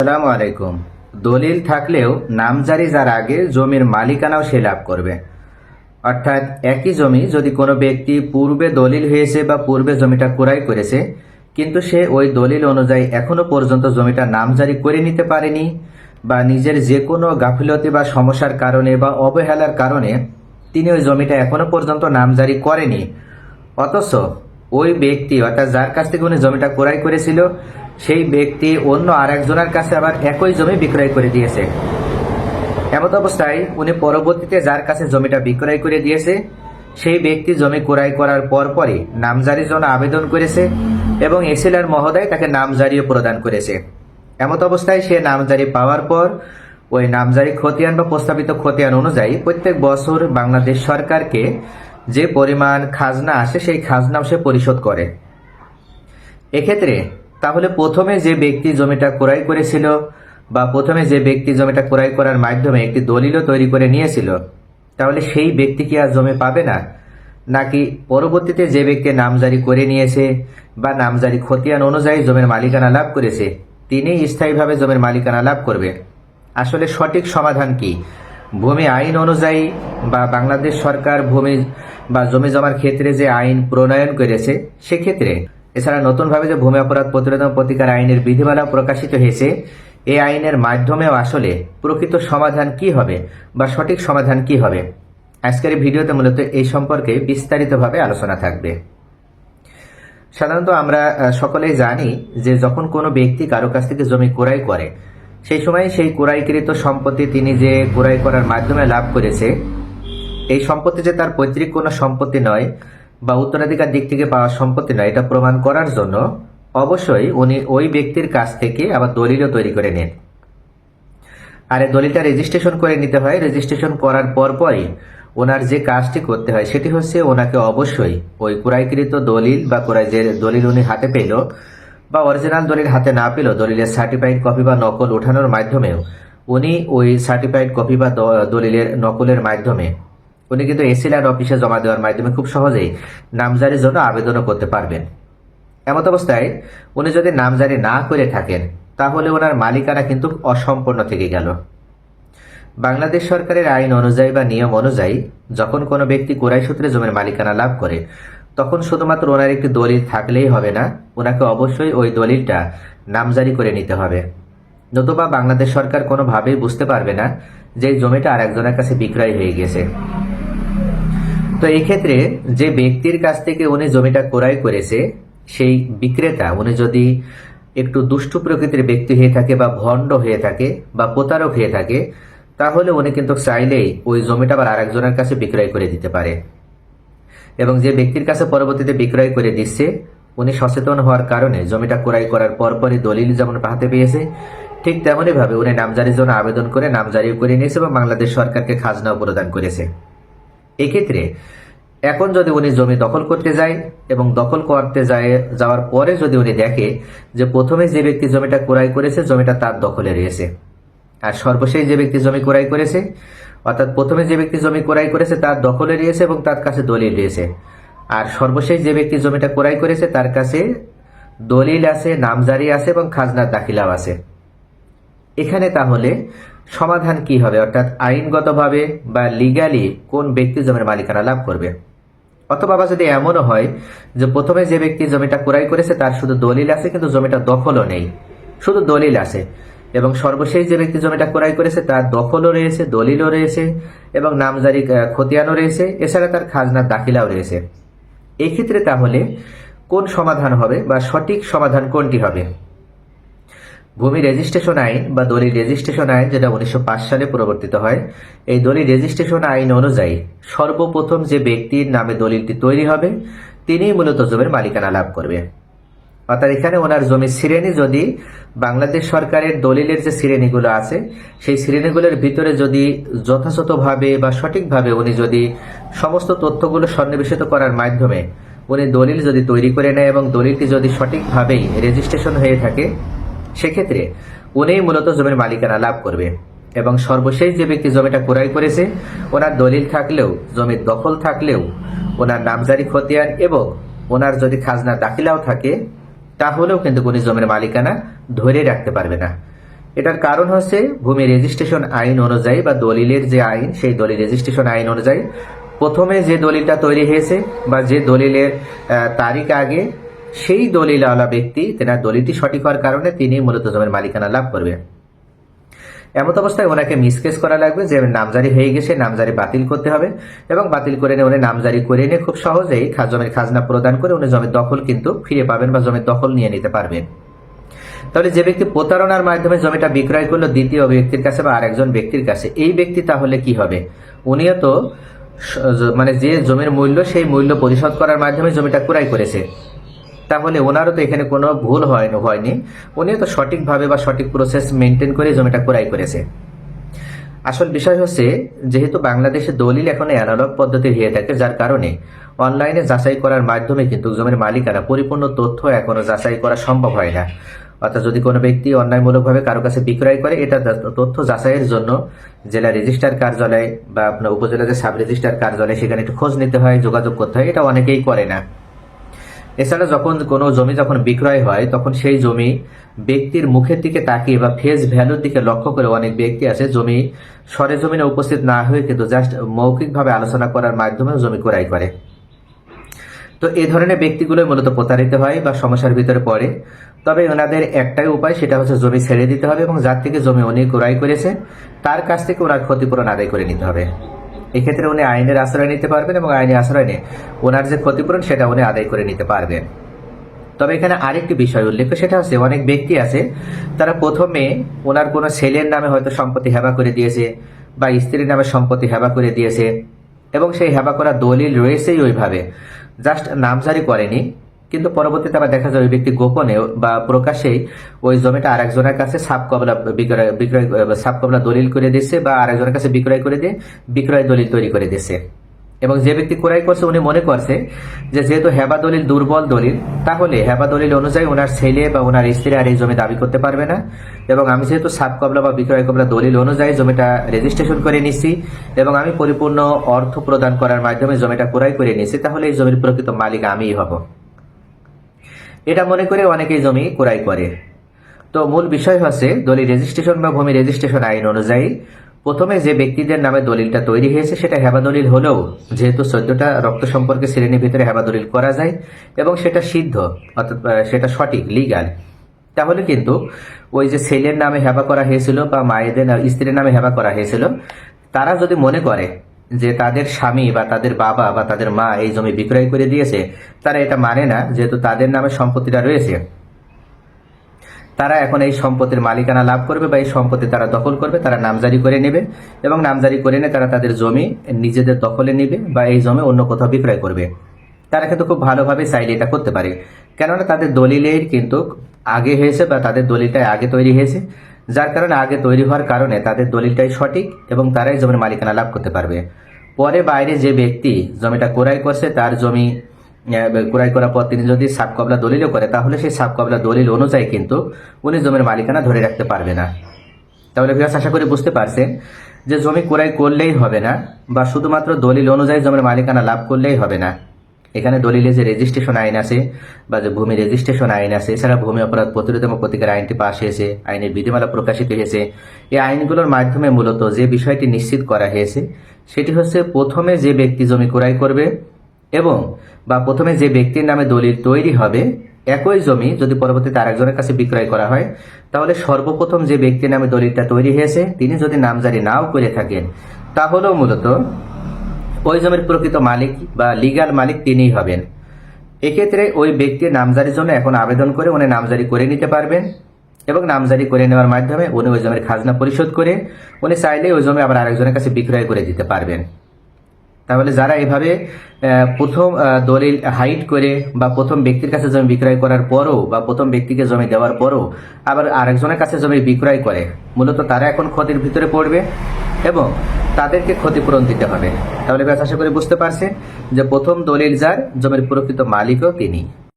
আসসালামু আলাইকুম। দলিল থাকলেও নামজারি যার আগে জমির মালিকানাও সে লাভ করবে। অর্থাৎ একই জমি যদি কোনো ব্যক্তি পূর্বে দলিল হয়েছে বা পূর্বে জমিটা ক্রয় করেছে, কিন্তু সে ওই দলিল অনুযায়ী এখনও পর্যন্ত জমিটা নামজারি করে নিতে পারেনি বা নিজের যে কোনো গাফিলতি বা সমস্যার কারণে বা অবহেলার কারণে তিনি ওই জমিটা এখনও পর্যন্ত নামজারি করেনি। অথচ ওই ব্যক্তি, অর্থাৎ যার কাছ থেকে উনি জমিটা ক্রয় করেছিল, সেই ব্যক্তি অন্য আরেকজনের কাছে আবার একই জমি বিক্রয় করে দিয়েছে। এমত অবস্থায় উনি পরবর্তীতে যার কাছে জমিটা বিক্রয় করে দিয়েছে, সেই ব্যক্তি জমি ক্রয় করার পরপরই নামজারির জন্য আবেদন করেছে এবং এসিলার মহোদয় তাকে নামজারিও প্রদান করেছে। এমত অবস্থায় সে নামজারি পাওয়ার পর ওই নামজারি খতিয়ান বা প্রস্তাবিত খতিয়ান অনুযায়ী প্রত্যেক বছর বাংলাদেশ সরকারকে যে পরিমাণ খাজনা আসে, সেই খাজনাও সে পরিশোধ করে। এক্ষেত্রে তাহলে প্রথমে যে ব্যক্তি জমিটা ক্রয় করেছিল বা প্রথমে যে ব্যক্তি জমিটা ক্রয় করার মাধ্যমে একটি দলিলও তৈরি করে নিয়েছিল, তাহলে সেই ব্যক্তি কি আর জমি পাবে না? নাকি পরবর্তীতে যে ব্যক্তি নামজারি করে নিয়েছে বা নামজারি খতিয়ান অনুযায়ী জমির মালিকানা লাভ করেছে, তিনি স্থায়ীভাবে জমির মালিকানা লাভ করবে? আসলে সঠিক সমাধান কি? ভূমি আইন অনুযায়ী বা বাংলাদেশ সরকার ভূমি বা জমি জমার ক্ষেত্রে যে আইন প্রণয়ন করেছে, সেক্ষেত্রে এছাড়া নতুনভাবে যে ভূমি অপরাধ প্রতিরোধ প্রতিকার আইনের বিধিমালা প্রকাশিত হয়েছে এই আইনের মাধ্যমেও আসলে প্রকৃত সমাধান কি হবে বা সঠিক সমাধান কি হবে? আজকের ভিডিওতে মূলত এই সম্পর্কে বিস্তারিতভাবে আলোচনা থাকবে। সাধারণত আমরা সকলেই জানি যে যখন কোনো ব্যক্তি কারও কাছ থেকে জমি ক্রয় করে, সেই সময় সেই ক্রয়কৃত সম্পত্তি তিনি যে ক্রয় করার মাধ্যমে লাভ করেছে এই সম্পত্তি যে তার পৈতৃক কোনো সম্পত্তি নয় বা উত্তরাধিকার দিক থেকে পাওয়া সম্পত্তি নয়, এটা প্রমাণ করার জন্য অবশ্যই উনি ওই ব্যক্তির কাছ থেকে আবার দলিলও তৈরি করে নেন। আর এই দলিলটা রেজিস্ট্রেশন করে নিতে হয়। রেজিস্ট্রেশন করার পরপরই ওনার যে কাজটি করতে হয়, সেটি হচ্ছে ওনাকে অবশ্যই ওই ক্রয়কৃত দলিল বা ক্রয় যে দলিল উনি হাতে পেল বা অরিজিনাল দলিল হাতে না পেল, দলিলের সার্টিফাইড কপি বা নকল ওঠানোর মাধ্যমেও উনি ওই সার্টিফাইড কপি বা দলিলের নকলের মাধ্যমে উনি কিন্তু এসিল্যান্ড অফিসে জমা দেওয়ার মাধ্যমে খুব সহজেই নামজারির জন্য আবেদনও করতে পারবেন। এমত অবস্থায় উনি যদি নামজারি না করে থাকেন, তাহলে ওনার মালিকানা কিন্তু অসম্পূর্ণ থেকে গেল। বাংলাদেশ সরকারের আইন অনুযায়ী বা নিয়ম অনুযায়ী যখন কোনো ব্যক্তি কোরাই সূত্রে জমির মালিকানা লাভ করে, তখন শুধুমাত্র ওনার একটি দলিল থাকলেই হবে না, ওনাকে অবশ্যই ওই দলিলটা নামজারি করে নিতে হবে। নতুবা বাংলাদেশ সরকার কোনোভাবেই বুঝতে পারবে না যে জমিটা আর একজনের কাছে বিক্রয় হয়ে গেছে। তো এই ক্ষেত্রে যে ব্যক্তির কাছ থেকে উনি জমিটা ক্রয় করেছে, সেই বিক্রেতা, উনি যদি একটু দুষ্টু প্রকৃতির ব্যক্তি হয়ে থাকে বা ভণ্ড হয়ে থাকে বা প্রতারক হয়ে থাকে, তাহলে উনি কিন্তু চাইলেই ওই জমিটা আবার আরেকজনের কাছে বিক্রয় করে দিতে পারে। এবং যে ব্যক্তির কাছে পরবর্তীতে বিক্রয় করে দিচ্ছে, উনি সচেতন হওয়ার কারণে জমিটা ক্রয় করার পরপরই দলিল যেমন হাতে পেয়েছে, ঠিক তেমনই ভাবে উনি নামজারির জন্য আবেদন করে নামজারিও করে নিয়েছে এবং বাংলাদেশ সরকারকে খাজনাও প্রদান করেছে। এক্ষেত্রে এখন যদি উনি জমি দখল করতে যায় এবং দখল করতে যায়, যাওয়ার পরে যদি উনি দেখে যে প্রথমে যে ব্যক্তি জমিটা ক্রয় করেছে, জমিটা তার দখলে রয়েছে। আর সর্বশেষ যে ব্যক্তি জমি ক্রয় করেছে, অর্থাৎ প্রথমে যে ব্যক্তি জমি ক্রয় করেছে, তার দখলে রয়েছে এবং তার কাছে দলিল রয়েছে। আর সর্বশেষ যে ব্যক্তি জমিটা ক্রয় করেছে, তার কাছে দলিল আছে, নামজারি আছে এবং খাজনার দাখিলাও আছে। এখানে তাহলে সমাধান কি হবে? অর্থাৎ আইনগতভাবে বা লিগালি কোন ব্যক্তি জমির মালিকানা লাভ করবে? অথবা যদি এমনও হয় যে প্রথমে যে ব্যক্তি জমিটা ক্রয় করেছে, তার শুধু দলিল আছে, কিন্তু জমিটা দখলও নেই। শুধু দলিল আছে। এবং সর্বশেষ যে ব্যক্তি জমিটা ক্রয় করেছে, তার দখলও রয়েছে, দলিলও রয়েছে, এবং নামজারি খতিয়ানও রয়েছে। এছাড়া তার খাজনার দাখিলাও রয়েছে। এক্ষেত্রে তাহলে কোন সমাধান হবে বা সঠিক সমাধান কোনটি হবে? ভূমি রেজিস্ট্রেশন আইন বা দলিল রেজিস্ট্রেশন আইন যেটা উনিশশো পাঁচ সালে প্রবর্তিত হয়, এই দলিল রেজিস্ট্রেশন আইন অনুযায়ী সর্বপ্রথম যে ব্যক্তির নামে দলিলটি তৈরি হবে, তিনিই মূলত জমির মালিকানা লাভ করবে। অর্থাৎ এখানে ওনার জমির শ্রেণি যদি বাংলাদেশ সরকারের দলিলের যে শ্রেণীগুলো আছে, সেই শ্রেণীগুলোর ভিতরে যদি যথাযথভাবে বা সঠিকভাবে উনি যদি সমস্ত তথ্যগুলো সন্নিবেশিত করার মাধ্যমে উনি দলিল যদি তৈরি করে নেয় এবং দলিলটি যদি সঠিকভাবেই রেজিস্ট্রেশন হয়ে থাকে সেক্ষেত্রে উনিই মূলত জমির মালিকানা লাভ করবে এবং সর্বশেষ যে ব্যক্তি জমিটা ক্রয় করেছে, ওনার দলিল থাকলেও জমির দখল থাকলেও, ওনার নামজারি খতিয়ান এবং ওনার যদি খাজনা দাখিলাও থাকে, তাহলেও কিন্তু উনি জমির মালিকানা ধরে রাখতে পারবে না। এটার কারণ হচ্ছে ভূমি রেজিস্ট্রেশন আইন অনুযায়ী বা দলিলের যে আইন, সেই দলিল রেজিস্ট্রেশন আইন অনুযায়ী প্রথমে যে দলিলটা তৈরি হয়েছে বা যে দলিলের তারিখ আগে সেই দলিলওয়ালা ব্যক্তি তেনার দলিলটি সঠিক হওয়ার কারণে তিনি মূলত জমির মালিকানা লাভ করবে এমত অবস্থায় ওনাকে মিসকেস করা লাগবে যে নামজারি হয়ে গেছে, নামজারি বাতিল করতে হবে এবং বাতিল করে নিয়ে উনি নামজারি করে নিয়ে খুব সহজেই জমির খাজনা প্রদান করে উনি জমির দখল কিন্তু ফিরে পাবেন বা জমির দখল নিয়ে নিতে পারবেন। তাহলে যে ব্যক্তি প্রতারণার মাধ্যমে জমিটা বিক্রয় করল দ্বিতীয় ব্যক্তির কাছে বা আরেকজন ব্যক্তির কাছে, এই ব্যক্তি তাহলে কি হবে? উনিও তো মানে যে জমির মূল্য সেই মূল্য পরিশোধ করার মাধ্যমে জমিটা ক্রয় করেছে। তাহলে ওনারও তো এখানে কোনো ভুল হয় হয়নি। উনিও তো সঠিকভাবে বা সঠিক প্রসেস মেনটেন করে জমিটা ক্রয় করেছে। আসল বিষয় হচ্ছে, যেহেতু বাংলাদেশে দলিল এখন অ্যানালগ পদ্ধতি হয়ে থাকে, যার কারণে অনলাইনে যাচাই করার মাধ্যমে কিন্তু জমির মালিকানা পরিপূর্ণ তথ্য এখনও যাচাই করা সম্ভব হয় না। অর্থাৎ যদি কোনো ব্যক্তি অন্যায়মূলকভাবে কারও কাছে বিক্রয় করে, এটা তথ্য যাচাইয়ের জন্য জেলা রেজিস্ট্রার কার্যালয় বা আপনার উপজেলা যে সাব রেজিস্ট্রার কার্যালয়, সেখানে একটু খোঁজ নিতে হয়, যোগাযোগ করতে হয়, এটা অনেকেই করে না। এছাড়া যখন কোনো জমি যখন বিক্রয় হয়, তখন সেই জমি ব্যক্তির মুখের দিকে তাকিয়ে বা ফেস ভ্যালুর দিকে লক্ষ্য করে অনেক ব্যক্তি আছে জমি সরেজমিনে উপস্থিত না হয়ে কিন্তু জাস্ট মৌখিকভাবে আলোচনা করার মাধ্যমেও জমি ক্রয় করে। তো এই ধরনের ব্যক্তিগুলোই মূলত প্রতারিত হয় বা সমস্যার ভিতরে পড়ে। তবে ওনাদের একটাই উপায়, সেটা হচ্ছে জমি ছেড়ে দিতে হবে এবং যার থেকে জমি উনি ক্রয় করেছে, তার কাছ থেকে ওনার ক্ষতিপূরণ আদায় করে নিতে হবে। এক্ষেত্রে উনি আইনের আশ্রয় নিতে পারবেন এবং আইনের আশ্রয় নিয়ে ওনার যে ক্ষতিপূরণ, সেটা উনি আদায় করে নিতে পারবেন। তবে এখানে আরেকটি বিষয় উল্লেখ সেটা হচ্ছে অনেক ব্যক্তি আছে, তারা প্রথমে ওনার কোনো ছেলের নামে হয়তো সম্পত্তি হেবা করে দিয়েছে বা স্ত্রীর নামে সম্পত্তি হেবা করে দিয়েছে এবং সেই হেবা করা দলিল রয়েছেই ওইভাবে। জাস্ট নামজারি করেনি। কিন্তু পরবর্তীতে আবার দেখা যায় ওই ব্যক্তি গোপনে বা প্রকাশ্যেই ওই জমিটা আরেকজনের কাছে সাপ কবলা বিক্রয় বিক্রয় সাপ কবলা দলিল করে দিচ্ছে বা আরেকজনের কাছে বিক্রয় করে দিয়ে বিক্রয় দলিল তৈরি করে দিয়েছে। এবং যে ব্যক্তি ক্রয় করছে উনি মনে করছে যে যেহেতু হেবা দলিল দুর্বল দলিল, তাহলে হেবা দলিল অনুযায়ী ওনার ছেলে বা ওনার স্ত্রী আর এই জমি দাবি করতে পারবে না। এবং আমি যেহেতু সাপ কবলা বা বিক্রয় কবলা দলিল অনুযায়ী জমিটা রেজিস্ট্রেশন করে নিচ্ছি এবং আমি পরিপূর্ণ অর্থ প্রদান করার মাধ্যমে জমিটা ক্রয় করে নিচ্ছি তাহলে এই জমির প্রকৃত মালিক আমিই হব। এটা মনে করে অনেকেই জমি ক্রয় করে। তো মূল বিষয় হচ্ছে দলিল রেজিস্ট্রেশন বা ভূমি রেজিস্ট্রেশন আইন অনুযায়ী প্রথমে যে ব্যক্তিদের নামে দলিলটা তৈরি হয়েছে সেটা হেবা দলিল হলেও যেহেতু চোদ্দটা রক্ত সম্পর্কে শ্রেণির ভিতরে হেবা দলিল করা যায় এবং সেটা সিদ্ধ, অর্থাৎ সেটা সঠিক লিগাল তাহলে কিন্তু ওই যে ছেলের নামে হেবা করা হয়েছিল বা মায়েদের স্ত্রীর নামে হেবা করা হয়েছিল, তারা যদি মনে করে যে তাদের স্বামী বা তাদের বাবা বা তাদের মা এই জমি বিক্রয় করে দিয়েছে, তারা এটা মানে না, যেহেতু তাদের নামে সম্পত্তিটা রয়েছে। তারা এখন এই সম্পত্তির মালিকানা লাভ করবে বা এই সম্পত্তি তারা দখল করবে, তারা নামজারি করে নেবে এবং নামজারি করে নিয়ে তারা তাদের জমি নিজেদের দখলে নেবে বা এই জমি অন্য কোথাও বিক্রয় করবে। তারা কিন্তু খুব ভালোভাবে চাইলে এটা করতে পারে। কেননা তাদের দলিলের কিন্তু আগে হয়েছে বা তাদের দলিলটাই আগে তৈরি হয়েছে। যার কারণে আগে তৈরি হওয়ার কারণে তাদের দলিলটাই সঠিক এবং তারাই জমির মালিকানা লাভ করতে পারবে। পরে বাইরে যে ব্যক্তি জমিটা ক্রয় করছে, তার জমি ক্রয় করার পর তিনি যদি সাব কবলা দলিলও করে, তাহলে সেই সাব কবলা দলিল অনুযায়ী কিন্তু উনি জমির মালিকানা ধরে রাখতে পারবে না। তাহলে ভিউয়ার্স আশা করি বুঝতে পারছেন যে জমি ক্রয় করলেই হবে না বা শুধুমাত্র দলিল অনুযায়ী জমির মালিকানা লাভ করলেই হবে না। এখানে দলিলে যে রেজিস্ট্রেশন আইন আছে বা যে ভূমি রেজিস্ট্রেশন আইন আছে, এছাড়া ভূমি অপরাধ প্রতিরোধ এবং প্রতিকার আইনটি পাশ হয়েছে, আইনের বিধিমালা প্রকাশিত হয়েছে, এই আইনগুলোর মাধ্যমে মূলত যে বিষয়টি নিশ্চিত করা হয়েছে, সেটি হচ্ছে প্রথমে যে ব্যক্তি জমি ক্রয় করবে এবং বা প্রথমে যে ব্যক্তির নামে দলিল তৈরি হবে, একই জমি যদি পরবর্তীতে আরেকজনের কাছে বিক্রয় করা হয়, তাহলে সর্বপ্রথম যে ব্যক্তির নামে দলিলটা তৈরি হয়েছে, তিনি যদি নামজারি নাও করে থাকেন তাহলেও মূলত ওই জমির প্রকৃত মালিক বা লিগাল মালিক তিনিই হবেন। এক্ষেত্রে ওই ব্যক্তির নামজারির জন্য এখন আবেদন করে উনি নামজারি করে নিতে পারবেন এবং নামজারি করে নেওয়ার মাধ্যমে উনি ওই জমির খাজনা পরিশোধ করে উনি চাইলে ওই জমি আবার আরেকজনের কাছে বিক্রয় করে দিতে পারবেন। তাহলে যারা এভাবে প্রথম দলিল হাইট করে বা প্রথম ব্যক্তির কাছে জমি বিক্রয় করার পরও বা প্রথম ব্যক্তিকে জমি দেওয়ার পরও আবার আরেকজনের কাছে জমি বিক্রয় করে, মূলত তারা এখন ক্ষতির ভিতরে পড়বে। এবং তাদেরকে ক্ষতিপূরণ দিতে হবে। তাহলে ব্যাস, আশা করে বুঝতে পারছেন যে প্রথম দলিল যার, জমির প্রকৃত মালিকও তিনি।